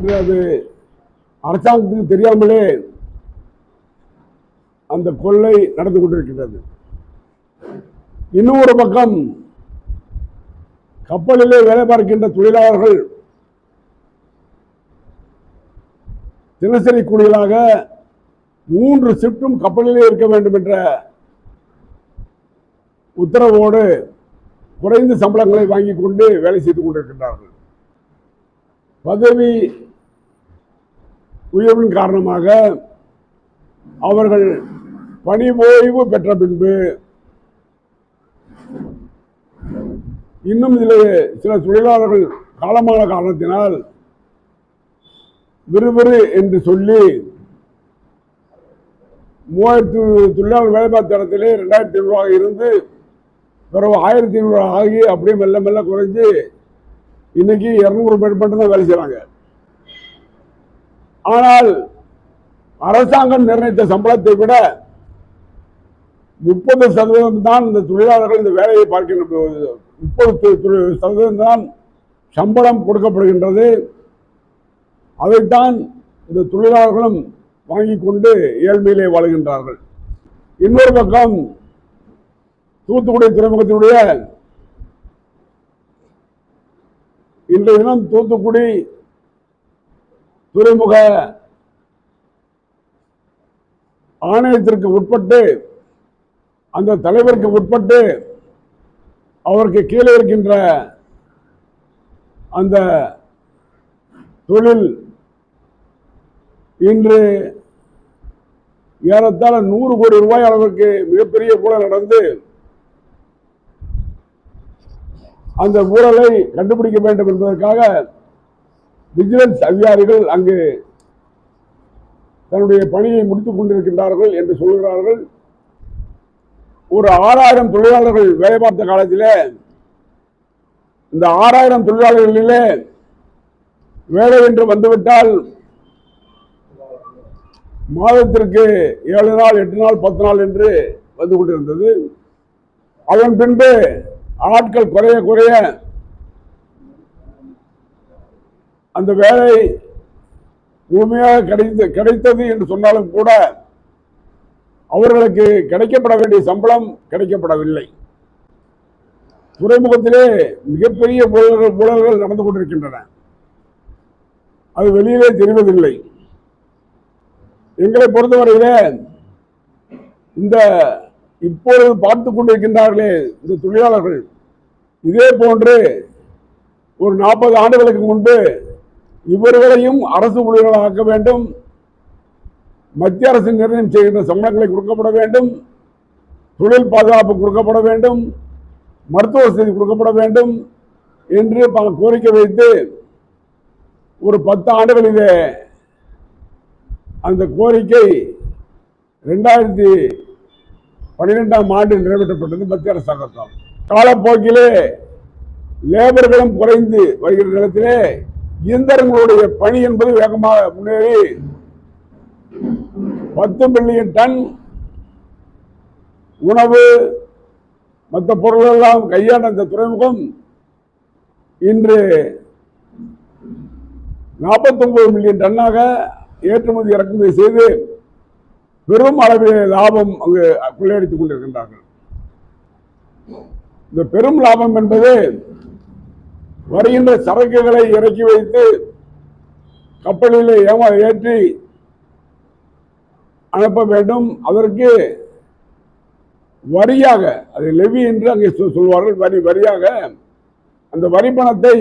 என்று அது அரசாங்கத்துக்கு தெரியாமலே அந்த கொள்ளை நடந்து கொண்டிருக்கின்றது. இன்னும் ஒரு பக்கம் கப்பலிலே வேலை பார்க்கின்ற தொழிலாளர்கள் தினசரி கூலிகளாக மூன்று ஷிப்டும் கப்பலிலே இருக்க வேண்டும் என்ற உத்தரவோடு குறைந்த சம்பளங்களை வாங்கிக் கொண்டு வேலை செய்து கொண்டிருக்கின்றார்கள். பதவி உயர்வின் காரணமாக அவர்கள் பணி ஓய்வு பெற்ற பின்பு இன்னும் இதில் சில தொழிலாளர்கள் காலமான காரணத்தினால் விறுவிறு என்று சொல்லி மூவாயிரத்து தொழிலாளர் வேலை பார்த்த இடத்திலே ரெண்டாயிரத்தி ஐநூறுவாக இருந்து பிறகு ஆயிரத்தி ஐநூறு ஆகி அப்படியே மெல்ல மெல்ல குறைஞ்சி இன்னைக்கு இரநூறு பேர் மட்டும்தான் வேலை செய்கிறாங்க ஆனால் அரசாங்கம் நிர்ணயித்த சம்பளத்தை விட முப்பது சதவீதம் தான் இந்த தொழிலாளர்கள் இந்த வேலையை பார்க்கின்ற முப்பது சதவீதம் தான் சம்பளம் கொடுக்கப்படுகின்றது. அதைத்தான் இந்த தொழிலாளர்களும் வாங்கிக் கொண்டு ஏழ்மையிலே வாழ்கின்றார்கள். இன்னொரு பக்கம் தூத்துக்குடி துறைமுகத்தினுடைய இன்றைய தினம் தூத்துக்குடி துறைமுக ஆணையத்திற்கு உட்பட்டு அந்த தலைவருக்கு உட்பட்டு அவருக்கு கீழே இருக்கின்ற அந்த தொழில் இன்று ஏறத்தாழ நூறு கோடி ரூபாய் அளவிற்கு மிகப்பெரிய ஊழல் நடந்து அந்த ஊழலை கண்டுபிடிக்க வேண்டும் என்பதற்காக விஜிலன்ஸ் அதிகாரிகள் அங்கு தன்னுடைய பணியை முடித்துக் கொண்டிருக்கின்றார்கள் என்று சொல்கிறார்கள். ஒரு ஆறாயிரம் தொழிலாளர்கள் வேலை பார்த்த காலத்திலே இந்த ஆறாயிரம் தொழிலாளர்களிலே வேலை என்று வந்துவிட்டால் மாதத்திற்கு ஏழு நாள் எட்டு நாள் பத்து நாள் என்று வந்து கொண்டிருந்தது. அதன் பின்பு ஆட்கள் குறைய குறைய அந்த வேலை முழுமையாக கிடைத்து கிடைத்தது என்று சொன்னாலும் கூட அவர்களுக்கு கிடைக்கப்பட வேண்டிய சம்பளம் கிடைக்கப்படவில்லை. துறைமுகத்திலே மிகப்பெரிய ஊழல்கள் ஊழல்கள் நடந்து கொண்டிருக்கின்றன. அது வெளியிலே தெரிவதில்லை. எங்களை பொறுத்தவரையிலே இந்த இப்பொழுது பார்த்து கொண்டிருக்கின்றார்களே இந்த தொழிலாளர்கள் இதே போன்று ஒரு நாற்பது ஆண்டுகளுக்கு முன்பு இவர்களையும் அரசு ஊழியர்களாக ஆக்க வேண்டும். மத்திய அரசு நிர்ணயம் செய்கின்ற சம்பளங்களை கொடுக்கப்பட வேண்டும். தொழில் பாதுகாப்பு கொடுக்கப்பட வேண்டும். மருத்துவ வசதி கொடுக்கப்பட வேண்டும் என்று பல கோரிக்கை வைத்து ஒரு பத்து ஆண்டுகளிலே அந்த கோரிக்கை ரெண்டாயிரத்தி பன்னிரெண்டாம் ஆண்டு நிறைவேற்றப்பட்டது மத்திய அரசாங்கத்தால். காலப்போக்கிலே லேபர்களும் குறைந்து வருகிற நேரத்திலே இயந்திரங்களுடைய பணி என்பது வேகமாக முன்னேறி பத்து மில்லியன் டன் உணவு மற்ற பொருளெல்லாம் கையாண்ட அந்த துறைமுகம் இன்று நாற்பத்தொன்பது மில்லியன் டன்னாக ஏற்றுமதி இறக்குமதி செய்து பெரும் அளவில் லாபம் அங்கு கொள்ளையடித்துக் கொண்டிருக்கின்றார்கள். இந்த பெரும் லாபம் என்பது வருகின்ற சரக்குகளை இறக்கி வைத்து கப்பலில் ஏமா ஏற்றி அனுப்ப வேண்டும். அதற்கு வரியாக அது லெவி என்று அங்கே சொல்வார்கள். வரி வரியாக அந்த வரி பணத்தை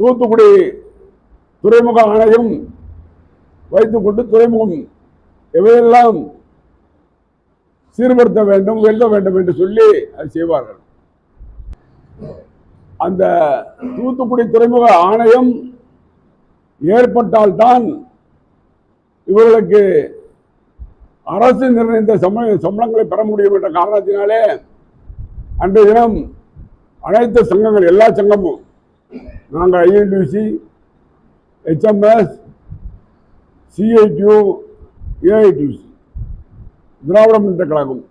தூத்துக்குடி துறைமுக ஆணையம் வைத்துக்கொண்டு துறைமுகம் எவையெல்லாம் சீர்படுத்த வேண்டும் வெல்ல வேண்டும் என்று சொல்லி அதை செய்வார்கள். அந்த தூத்துக்குடி துறைமுக ஆணையம் ஏற்பட்டால்தான் இவர்களுக்கு அரசு நிர்ணயித்த சம்பள சம்பளங்களை பெற முடியும் என்ற காரணத்தினாலே அன்றைய தினம் அனைத்து சங்கங்கள் எல்லா சங்கமும் நாங்கள் INTUC HMS CITU AITUC Dravida Munnetra Kazhagam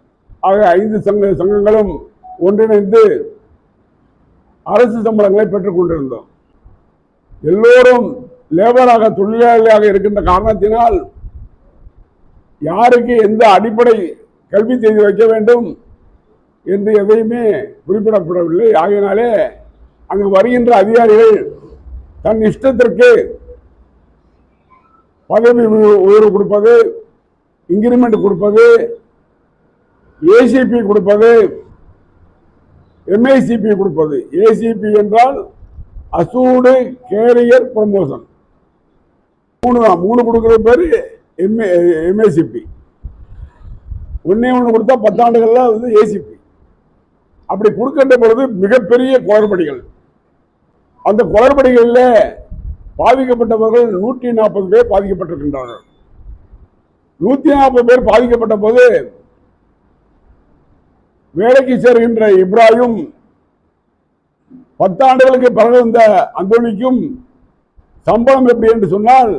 ஆக ஐந்து சங்க சங்கங்களும் ஒன்றிணைந்து அரசு சம்பளங்களை பெற்றுக் கொண்டிருந்தோம். எல்லோரும் லேபராக தொழிலாளியாக இருக்கின்ற காரணத்தினால் யாருக்கு எந்த அடிப்படை கல்வி செய்து வைக்க வேண்டும் என்று எதையுமே குறிப்பிடப்படவில்லை. ஆகையினாலே அங்கு வருகின்ற அதிகாரிகள் தன் இஷ்டத்திற்கு பதவி உயர்வு கொடுப்பது இன்கிரிமெண்ட் கொடுப்பது ஏசிபி கொடுப்பது எம்ஐசிபி கொடுப்பது. ஏசிபி என்றால் அசூடு கேரியர் ப்ரமோஷன் மூணு தான். மூணு கொடுக்குற பேர் எம்ஏ எம்ஏசிபி ஒன்றே ஒன்று கொடுத்தா பத்தாண்டுகளில் வந்து ஏசிபி அப்படி கொடுக்கின்ற பொழுது மிகப்பெரிய குளறுபடிகள். அந்த குளறுபடிகளில் பாதிக்கப்பட்டவர்கள் நூற்றி நாற்பது பேர் பாதிக்கப்பட்டிருக்கின்றார்கள். நூற்றி நாற்பது பேர் பாதிக்கப்பட்ட போது வேலைக்கு சேர்கின்ற இப்ராஹிம் பத்தாண்டுகளுக்கு பிறகு வந்த அந்தோனிக்கும் சம்பளம் எப்படி என்று சொன்னால்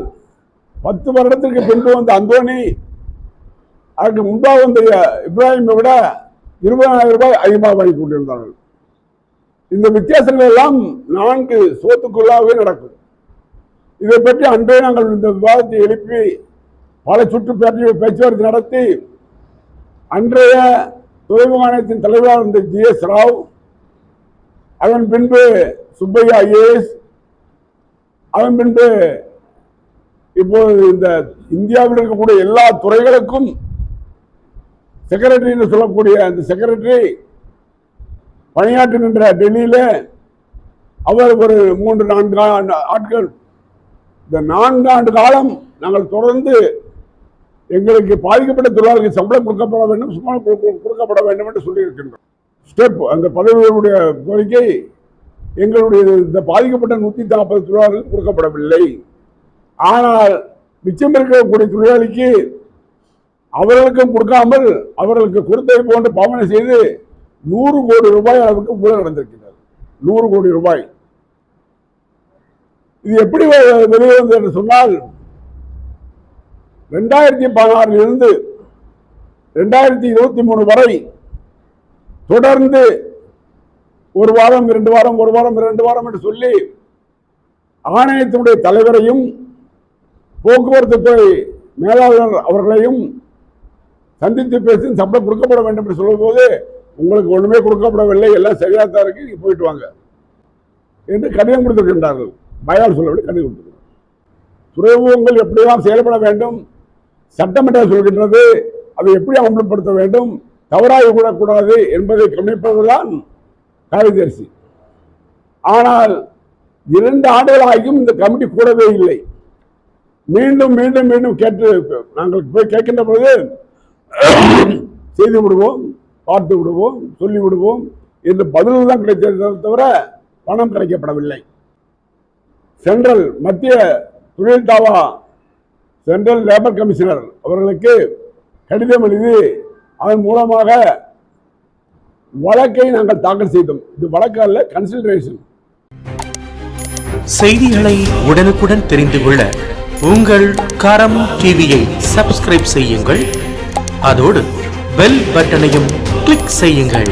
பத்து வருடத்திற்கு பின்பு வந்த அந்தோனி அதற்கு முன்பாக வந்த இப்ராஹிமை விட இருபதாயிரம் ரூபாய் அதிகமாக வாங்கி கொண்டிருந்தார்கள். இந்த வித்தியாசங்கள் எல்லாம் நான்கு சோத்துக்குள்ளாகவே நடக்கும். இதை பற்றி அன்றே நாங்கள் இந்த விவாதத்தை எழுப்பி பல சுற்று பேச்சு பேச்சுவார்த்தை நடத்தி அன்றைய துறைமுக ஆணையத்தின் தலைவராக இருந்த ஜி எஸ் ராவ் அதன் பின்பு சுப்பையா ஐஏஎஸ் அதன் பின்பு இப்போது இந்த இந்தியாவில் இருக்கக்கூடிய எல்லா துறைகளுக்கும் செக்ரட்டரி என்று சொல்லக்கூடிய அந்த செக்ரட்டரி பணியாற்றுகின்ற டெல்லியில் அவர் ஒரு மூன்று நான்கு ஆண்டு- ஆட்கள் இந்த நான்கு ஆண்டு காலம் நாங்கள் தொடர்ந்து எங்களுக்கு பாதிக்கப்பட்ட தொழிலாளர்களுக்கு சம்பளம் கொடுக்கப்பட வேண்டும் சம்பளம் கொடுக்கப்பட வேண்டும் என்று சொல்லியிருக்கின்றோம். ஸ்டெப் அந்த பதவியுடைய கோரிக்கை எங்களுடைய இந்த பாதிக்கப்பட்ட நூத்தி நாற்பது தொழிலாளர்களுக்கு கொடுக்கப்படவில்லை. ஆனால் மிச்சம் இருக்கக்கூடிய தொழிலாளிக்கு அவர்களுக்கும் கொடுக்காமல் அவர்களுக்கு கொடுத்ததை போன்று பாவனை செய்து நூறு கோடி ரூபாய் அளவுக்கு ஊழல் நடந்திருக்கிறது. நூறு கோடி ரூபாய். இது எப்படி வெ- வெளியே என்று சொன்னால் ரெண்டாயிரத்தி பதினாறிலிருந்து ரெண்டாயிரத்தி இருபத்தி மூணு வரை தொடர்ந்து ஒரு வாரம் இரண்டு வாரம் ஒரு வாரம் இரண்டு வாரம் என்று சொல்லி ஆணையத்தினுடைய தலைவரையும் போக்குவரத்து துறை மேலாளர் அவர்களையும் சந்தித்து பேசி சம்பளம் கொடுக்கப்பட வேண்டும் என்று சொல்லும்போது உங்களுக்கு ஒன்றுமே கொடுக்கப்படவில்லை எல்லாம் சரியாக தான் இருக்கு நீங்கள் போயிட்டு வாங்க என்று கடிதம் கொடுத்திருக்கின்றார்கள். பயால் சொல்லவில்லை கடிதம் கொடுத்திருக்கிறார்கள். துறைமுகங்கள் எப்படியெல்லாம் செயல்பட வேண்டும் சட்டமன்றம் சொல்கின்றது. அதை எப்படி அமல்படுத்த வேண்டும்? தவறாக கூடக்கூடாது என்பதை கவனிப்பதுதான் காரியதரிசி. ஆனால் இரண்டு ஆண்டுகளாகியும் இந்த கமிட்டி கூடவே இல்லை. மீண்டும் மீண்டும் மீண்டும் கேட்டு நாங்கள் போய் கேட்கின்ற பொழுது செய்து விடுவோம் பார்த்து விடுவோம் சொல்லி விடுவோம் என்று பதில் தான் கிடைத்தது தவிர பணம் கிடைக்கப்படவில்லை. சென்ட்ரல் மத்திய தொழில் தாவா சென்ட்ரல் லேபர் கமிஷனர் அவர்களுக்கு கடிதம் எழுதி அதன் மூலமாக வழக்கை நாங்கள் தாக்கல் செய்தோம். இது வழக்கு அல்ல கன்சிடரேஷன் செய்திகளை உடனுக்குடன் தெரிந்து கொள்ள உங்கள் கரம் டிவியை சப்ஸ்கிரைப் செய்யுங்கள். அதோடு பெல் பட்டனையும் கிளிக் செய்யுங்கள்.